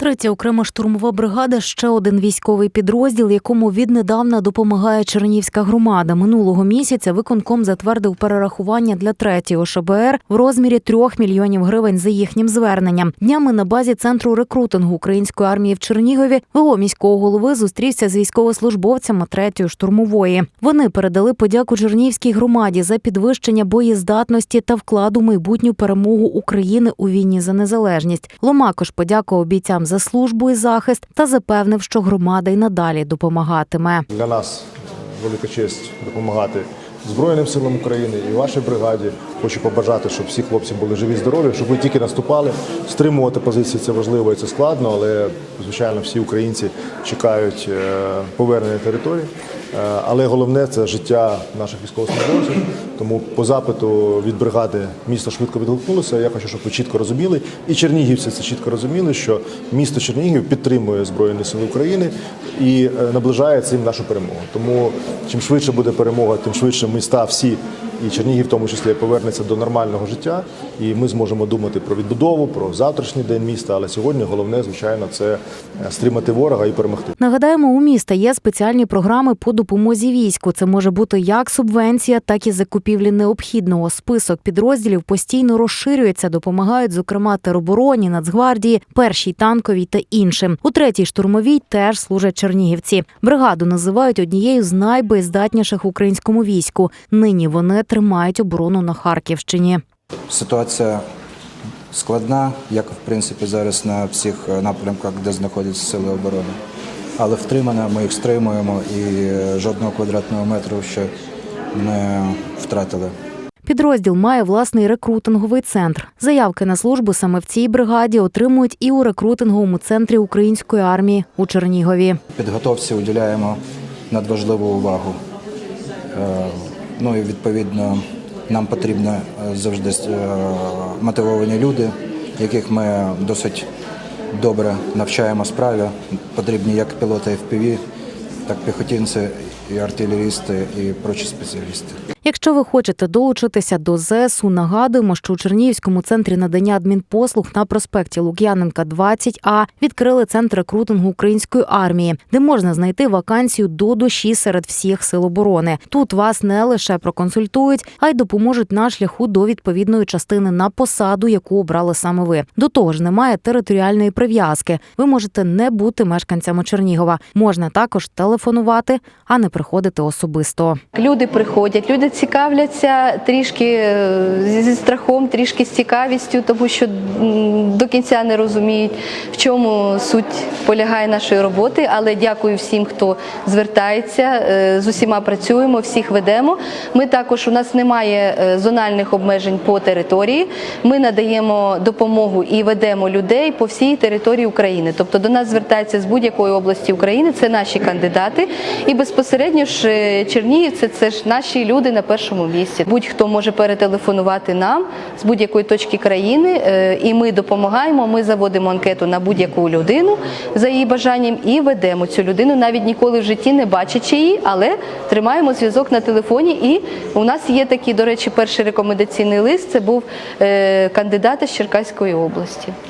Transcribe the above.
Третя окрема штурмова бригада ще один військовий підрозділ, якому віднедавна допомагає Чернігівська громада. Минулого місяця виконком затвердив перерахування для третього ШБР в розмірі трьох мільйонів гривень за їхнім зверненням. Днями на базі центру рекрутингу української армії в Чернігові ВО міського голови зустрівся з військовослужбовцями третьої штурмової. Вони передали подяку Чернігівській громаді за підвищення боєздатності та вкладу майбутню перемогу України у війні за незалежність. Ломакош подякував бійцям за службу і захист та запевнив, що громада й надалі допомагатиме. Для нас велика честь допомагати Збройним силам України і вашій бригаді. Хочу побажати, щоб всі хлопці були живі, здорові, щоб ви тільки наступали. Стримувати позиції це важливо і це складно, але звичайно всі українці чекають е, повернення території. Е, Але головне це життя наших військовослужбовців. Тому по запиту від бригади місто швидко відгукнулося. Я хочу, щоб ви чітко розуміли, і чернігівці це чітко розуміли, що місто Чернігів підтримує Збройні Сили України і е, наближає цим нашу перемогу. Тому чим швидше буде перемога, тим швидше міста всі. І Чернігів, в тому числі, повернеться до нормального життя, і ми зможемо думати про відбудову, про завтрашній день міста. Але сьогодні головне, звичайно, це е, стримати ворога і перемогти. Нагадаємо, у міста є спеціальні програми по допомозі війську. Це може бути як субвенція, так і закупівлі необхідного. Список підрозділів постійно розширюється, допомагають, зокрема, теробороні, Нацгвардії, першій танковій та іншим. У третій штурмовій теж служать чернігівці. Бригаду називають однією з найбоєздатніших українському війську. Нині вони тримають оборону на Харківщині. Ситуація складна, як в принципі зараз на всіх е, напрямках, де знаходяться сили оборони. Але втримана, ми їх стримуємо і е, жодного квадратного метру ще не втратили. Підрозділ має власний рекрутинговий центр. Заявки на службу саме в цій бригаді отримують і у рекрутинговому центрі української армії у Чернігові. Підготовці уділяємо надважливу увагу. Ну і відповідно нам потрібно е, завжди е, мотивовані люди, яких ми досить добре навчаємо справі. Потрібні як пілоти FPV, так піхотинці, і артилерісти, і прочі спеціалісти. Якщо ви хочете долучитися до ЗСУ, нагадуємо, що у Чернігівському центрі надання адмінпослуг на проспекті Лук'яненка 20А відкрили центр рекрутингу української армії, де можна знайти вакансію до душі серед всіх сил оборони. Тут вас не лише проконсультують, а й допоможуть на шляху до відповідної частини на посаду, яку обрали саме ви. До того ж, немає територіальної прив'язки. Ви можете не бути мешканцями Чернігова. Можна також телефонувати, а не приходити особисто. Люди приходять, люди цікавляться трішки е, зі- страхом, трішки з цікавістю, тому що до кінця не розуміють, в чому суть полягає нашої роботи. Але дякую всім, хто звертається. е, З усіма працюємо, всіх ведемо. Ми також у нас немає е, зональних обмежень по території. Ми надаємо допомогу і ведемо людей по всій території України. Тобто до нас звертаються з будь-якої області України. Це наші кандидати. І безпосередньо ж Чернігівці це ж наші люди на першому місці. Будь-хто може перетелефонувати нам з будь-якої точки країни, е, і ми допомагаємо. Ми заводимо анкету на будь-яку людину за її бажанням і ведемо цю людину, навіть ніколи в житті не бачачи її, але тримаємо зв'язок на телефоні. І у нас є такий, до речі, перший рекомендаційний лист. Це був е, кандидат із Черкаської області.